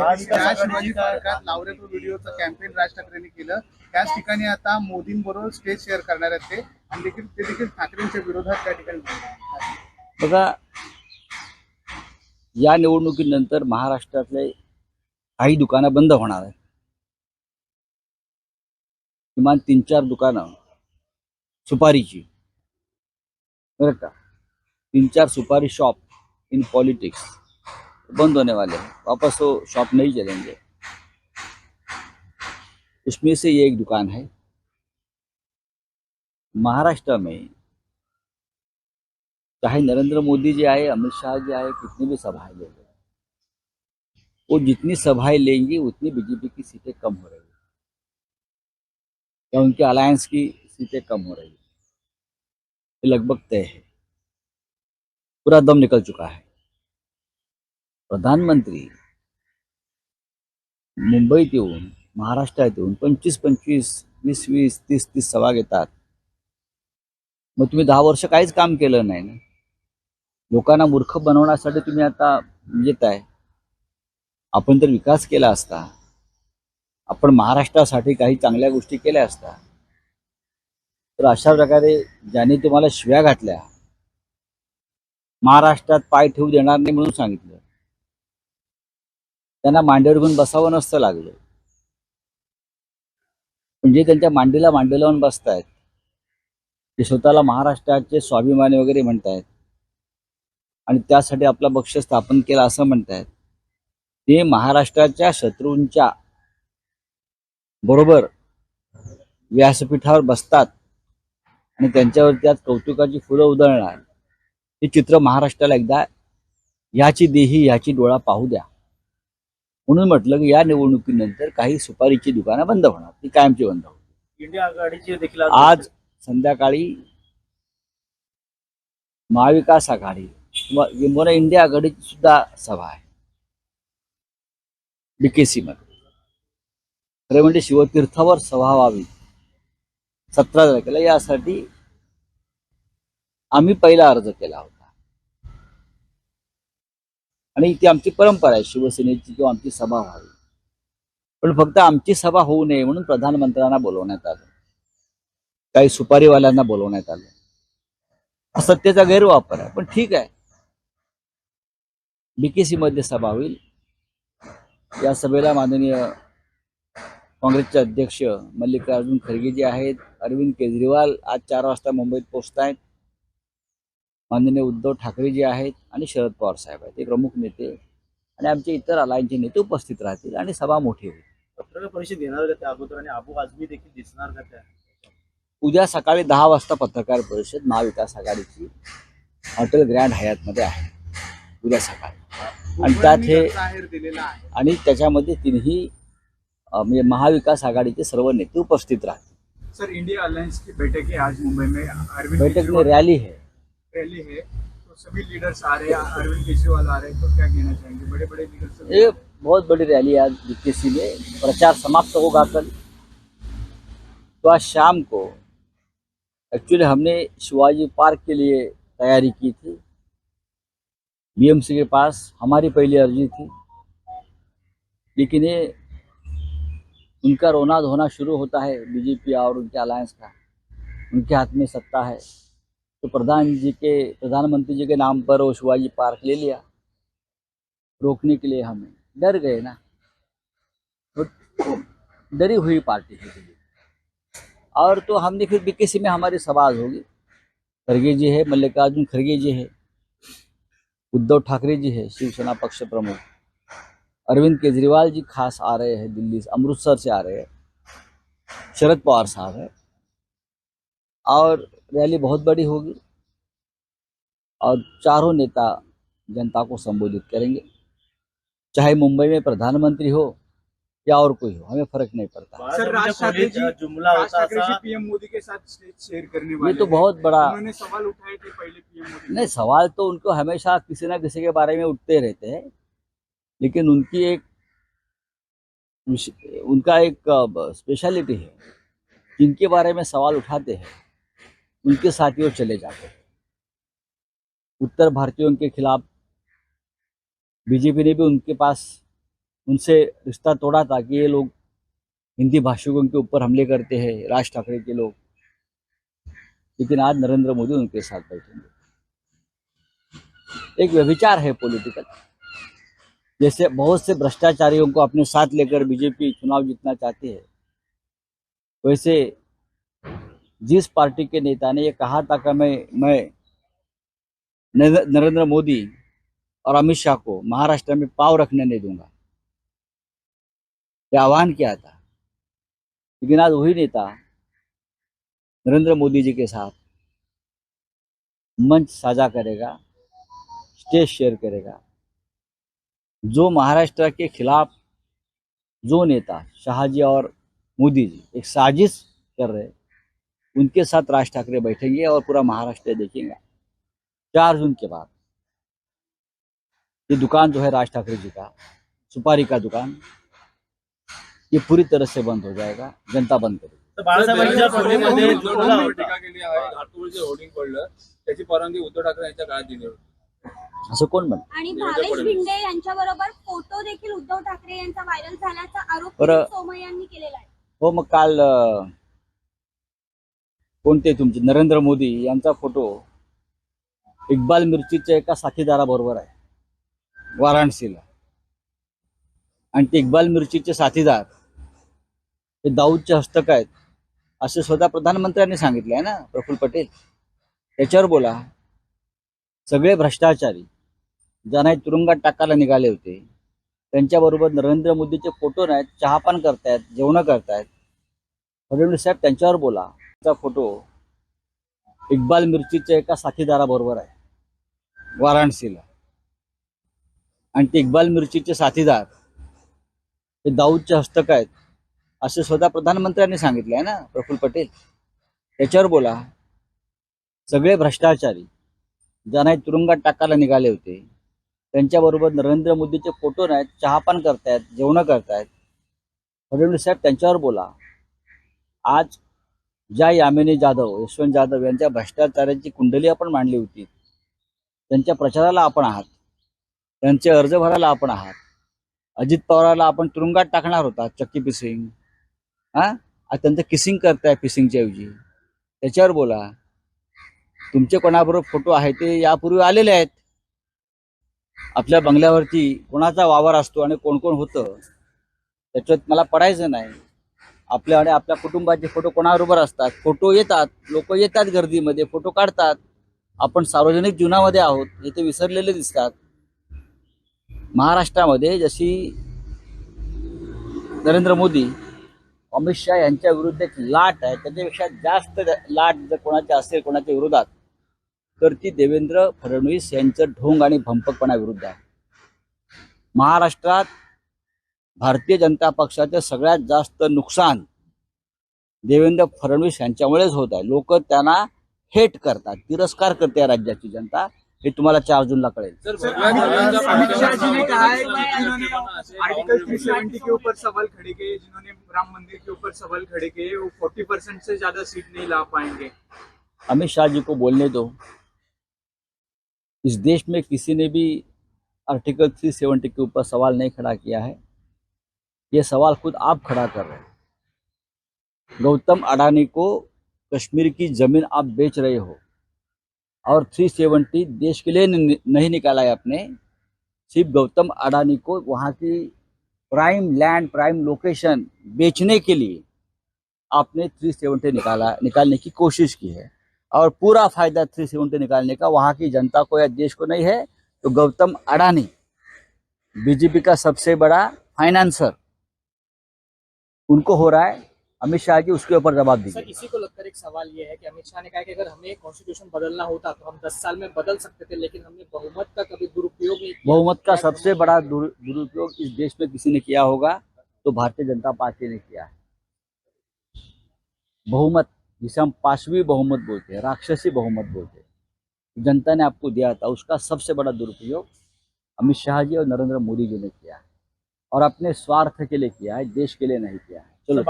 आज त्या शिवाजी पार्कात लावरे व्हिडिओचं कॅम्पेन राज ठाकरेंनी केलं. त्याच ठिकाणी आता मोदींबरोबर स्टेज शेअर करणार आहेत ते. आणि देखील ते देखील ठाकरेंच्या विरोधात त्या ठिकाणी. बघा या निवडणुकीनंतर महाराष्ट्रातले काही दुकानं बंद होणार आहेत. किमान तीन चार दुकानं सुपारीची. बरं का? तीन चार सुपारी शॉप इन पॉलिटिक्स. बंद होने वाले हैं। वापस वो शॉप नहीं चलेंगे। उसमें से ये एक दुकान है। महाराष्ट्र में चाहे नरेंद्र मोदी जी आए, अमित शाह जी आए, कितनी भी सभाएँ ले लें, वो जितनी सभाएँ लेंगी, उतनी बीजेपी की सीटें कम हो रही है। या उनके अलायंस की सीटें कम हो रही है। लगभग तय है। पूरा दम निकल चुका है। प्रधानमंत्री मुंबईत येऊन महाराष्ट्रात येऊन पंचवीस पंचवीस वीस वीस तीस तीस सभा घेतात. मग तुम्ही दहा वर्ष काहीच काम केलं नाही ना? लोकांना मूर्ख बनवण्यासाठी तुम्ही आता येत आहे. आपण तर विकास केला असता. आपण महाराष्ट्रासाठी काही चांगल्या गोष्टी केल्या असता. तर अशा प्रकारे ज्याने तुम्हाला शिव्या घातल्या महाराष्ट्रात पाय ठेवू देणार नाही म्हणून सांगितलं. त्यांना मांडीवर घेऊन बसावं नसतं लागलं. म्हणजे त्यांच्या मांडीला मांडी लावून बसतायत. ते स्वतःला महाराष्ट्राचे स्वाभिमानी वगैरे म्हणतायत. आणि त्यासाठी आपला पक्ष स्थापन केला असं म्हणतायत. ते महाराष्ट्राच्या शत्रूंच्या बरोबर व्यासपीठावर बसतात. आणि त्यांच्यावर त्यात कौतुकाची फुलं उधळणार. हे चित्र महाराष्ट्राला एकदा ह्याची देही ह्याची डोळा पाहू द्या. म्हणून म्हटलं की या निवडणुकीनंतर काही सुपारीची दुकानं बंद होणार ती कायमची बंद होणार. इंडिया आघाडीची देखील आज संध्याकाळी महाविकास आघाडी किंवा इंडिया आघाडीची सुद्धा सभा आहे. बीकेसी मध्ये. खरे म्हणजे शिवतीर्थावर सभा व्हावी सतरा तारखेला यासाठी आम्ही पहिला अर्ज केला होता. आणि ती आमची परंपरा आहे शिवसेनेची किंवा आमची सभा व्हावी. पण फक्त आमची सभा होऊ नये म्हणून प्रधानमंत्र्यांना बोलवण्यात आलं. काही सुपारीवाल्यांना बोलवण्यात आलं. हा सत्तेचा गैरवापर आहे पण ठीक आहे. बीकेसी मध्ये सभा होईल. या सभेला माननीय काँग्रेसचे अध्यक्ष मल्लिकार्जुन खरगे जे आहेत अरविंद केजरीवाल आज चार वाजता मुंबईत पोहोचत आहेत माननीय उद्धव ठाकरे जे आहेत आणि शरद पवार साहेब आहेत. हे प्रमुख नेते आणि आमचे इतर अलायनचे नेते उपस्थित राहतील आणि सभा मोठी होईल. पत्रकार परिषद घेणार का त्या अगोदर आणि अबू आझमी देखील दिसणार का त्या? उद्या सकाळी दहा वाजता पत्रकार परिषद महाविकास आघाडीची हॉटेल ग्रँड हयातमध्ये आहे. उद्या सकाळी. आणि त्यात हे आहे. आणि त्याच्यामध्ये तिन्ही म्हणजे महाविकास आघाडीचे सर्व नेते उपस्थित राहतील. सर इंडिया अलायंस की बैठक है आज मुंबई में बैठक में रैली है रैली है तो सभी लीडर्स आ रहे हैं, अरविंद केजरीवाल आ रहे हैं तो क्या कहना चाहेंगे? बड़े बड़े लीडर्स बहुत बड़ी रैली आज बीकेसी में। प्रचार समाप्त होगा कल। तो आज शाम को एक्चुअली हमने शिवाजी पार्क के लिए तैयारी की थी। बीएमसी के पास हमारी पहली अर्जी थी। लेकिन ये उनका रोना धोना शुरू होता है बीजेपी और उनके अलायंस का। उनके हाथ में सत्ता है। तो प्रधान जी के, प्रधानमंत्री जी के नाम पर वो शिवाजी पार्क ले लिया। रोकने के लिए हमें। डर गए ना? तो डरी हुई पार्टी है और तो हमने फिर बीकेसी में हमारी आज होगी। खरगे जी है, मल्लिकार्जुन खरगे जी है, उद्धव ठाकरे जी है, शिवसेना पक्ष प्रमुख। अरविंद केजरीवाल जी खास आ रहे हैं दिल्ली से, अमृतसर से आ रहे हैं। शरद पवार साहब है। और रैली बहुत बड़ी होगी। और चारों नेता जनता को संबोधित करेंगे। चाहे मुंबई में प्रधानमंत्री हो या और कोई हो हमें फ़र्क नहीं पड़ता। सर राज ठाकरे जी जुमला होता पीएम मोदी के साथ स्टेज शेयर करने वाले ये तो बहुत बड़ा उन्होंने सवाल उठाए थे पहले पीएम मोदी नहीं सवाल तो उनको हमेशा किसी ना किसी के बारे में उठते रहते हैं। लेकिन उनकी एक उनका एक स्पेशलिटी है। जिनके बारे में सवाल उठाते हैं। उनके साथ वो चले जाते हैं। उत्तर भारतीयों के खिलाफ बीजेपी ने भी उनके पास उनसे रिश्ता तोड़ा था कि ये लोग हिंदी भाषिकों के ऊपर हमले करते हैं, राज ठाकरे के लोग। लेकिन आज नरेंद्र मोदी उनके साथ बैठेंगे। एक व्यभिचार है पॉलिटिकल जैसे बहुत से भ्रष्टाचारियों को अपने साथ लेकर बीजेपी चुनाव जीतना चाहती है, वैसे जिस पार्टी के नेता ने ये कहा था कि मैं मैं नरेंद्र मोदी और अमित शाह को महाराष्ट्र में पाव रखने नहीं दूँगा। आह्वान किया था। लेकिन आज वही नेता नरेंद्र मोदी जी के साथ मंच साझा करेगा, स्टेज शेयर करेगा। जो महाराष्ट्र के खिलाफ जो नेता शाहजी और मोदी जी एक साजिश कर रहे उनके साथ राज ठाकरे बैठेंगे और पूरा महाराष्ट्र देखेंगे। चार जून के बाद। ये दुकान जो है राज ठाकरे जी का सुपारी का दुकान। ये पूरी तरह से बंद हो जाएगा जनता बंद करेगी। त्याची परवानगी उद्धव ठाकरे यांच्या काळात दिली होती. असं कोण म्हण आणि भावेश. भिंडे यांच्याबरोबर फोटो देखील उद्धव ठाकरे यांचा व्हायरल झाल्याचा आरोप बरं. सोमय्या यांनी केलेला आहे. हो मग काल अं, कोणते तुमचे? नरेंद्र मोदी यांचा फोटो इक्बाल मिर्चीच्या एका साथीदाराबरोबर आहे. वाराणसीला. आणि ते इक्बाल मिर्चीचे साथीदार हे दाऊदचे हस्तक आहेत असे स्वतः प्रधानमंत्र्यांनी सांगितले आहे ना प्रफुल्ल पटेल. त्याच्यावर बोला. सगळे भ्रष्टाचारी ज्यांना हे तुरुंगात टाकायला निघाले होते त्यांच्याबरोबर नरेंद्र मोदीचे फोटो नाहीत चहापान करतायत जेवणं करतायत. फडणवीस साहेब त्यांच्यावर बोला. त्याचा फोटो इक्बाल मिर्चीच्या एका साथीदाराबरोबर आहे. वाराणसीला. आणि ते इक्बाल मिर्चीचे साथीदार हे दाऊदचे हस्तक आहेत असे स्वतः प्रधानमंत्र्यांनी सांगितले आहे ना प्रफुल्ल पटेल. त्याच्यावर बोला. सगळे भ्रष्टाचारी ज्यांना तुरुंगात टाकायला निघाले होते त्यांच्याबरोबर नरेंद्र मोदीचे फोटो नाहीत चहापान करतायत जेवणं करतायत. फडणवीस साहेब त्यांच्यावर बोला. आज ज्या यामिनी जाधव यशवंत जाधव यांच्या भ्रष्टाचाराची कुंडली आपण मांडली होती त्यांच्या प्रचाराला आपण आहात त्यांचे अर्ज भरायला आपण आहात अजित पवाराला आपण तुरुंगात टाकणार होता चक्की पिसिंग हा? त्यांचं किसिंग करताय पिसिंगच्या ऐवजी. त्याच्यावर बोला. तुमचे कोणाबरोबर फोटो आहे ते यापूर्वी आलेले आहेत. आपल्या बंगल्यावरती कोणाचा वावर असतो आणि कोण कोण होतं त्याच्यात मला पडायचं नाही. आपल्या आणि आपल्या कुटुंबाचे फोटो कोणाबरोबर असतात फोटो येतात लोक येतात गर्दीमध्ये फोटो काढतात. आपण सार्वजनिक जीवनामध्ये आहोत हे ते विसरलेले दिसतात. महाराष्ट्रामध्ये जशी नरेंद्र मोदी अमित शहा यांच्या विरुद्ध एक लाट आहे त्याच्यापेक्षा जास्त लाट जर कोणाची असेल कोणाच्या विरोधात तर ती देवेंद्र फडणवीस यांचं ढोंग आणि भंपकपणा विरुद्ध आहे. महाराष्ट्रात भारतीय जनता पक्षाचं सगळ्यात जास्त नुकसान देवेंद्र फडणवीस यांच्यामुळेच होत आहे. लोक त्यांना हेट करतात. तिरस्कार करते या राज्याची जनता. हे तुम्हाला चार जूनला कळेल. सर सर, भगव्या अमित ध्वजांचा अमित शाह फडणवीस जी ने कहा है कि यांना जिन्होंने पण असे आर्टिकल काँग्रेस 370 के ऊपर सवाल खड़े किए जिन्होंने राम मंदिर के ऊपर सवाल खड़े किए वो 40 परसेंट से ज्यादा सीट नहीं ला पाएंगे। अमित शाह जी को बोलने दो। इस देश में किसी ने भी आर्टिकल 370 के ऊपर सवाल नहीं खड़ा किया है। ये सवाल खुद आप खड़ा कर रहे हैं। गौतम अडानी को कश्मीर की ज़मीन आप बेच रहे हो और 370 देश के लिए नहीं निकाला है आपने। सिर्फ़ गौतम अडानी को वहाँ की प्राइम लैंड प्राइम लोकेशन बेचने के लिए आपने 370 निकाला, निकालने की कोशिश की है। और पूरा फ़ायदा 370 निकालने का वहाँ की जनता को या देश को नहीं है तो गौतम अडानी बीजेपी का सबसे बड़ा फाइनेंसर उनको हो रहा है अमित शाह जी उसके ऊपर जवाब दीजिए। इसी को लेकर एक सवाल ये है कि अमित शाह ने कहा कि अगर हमें कॉन्स्टिट्यूशन बदलना होता तो हम 10 साल में बदल सकते थे लेकिन हमने बहुमत का कभी दुरुपयोग नहीं किया। बहुमत का सबसे बड़ा दुरुपयोग इस देश में किसी ने किया होगा तो भारतीय जनता पार्टी ने किया है। बहुमत जिसे हम पांचवी बहुमत बोलते हैं राक्षसी बहुमत बोलते हैं। जनता ने आपको दिया था उसका सबसे बड़ा दुरुपयोग अमित शाह जी और नरेंद्र मोदी जी ने किया है। और अपने स्वार्थ के लिए किया है देश के लिए नहीं किया है। चलो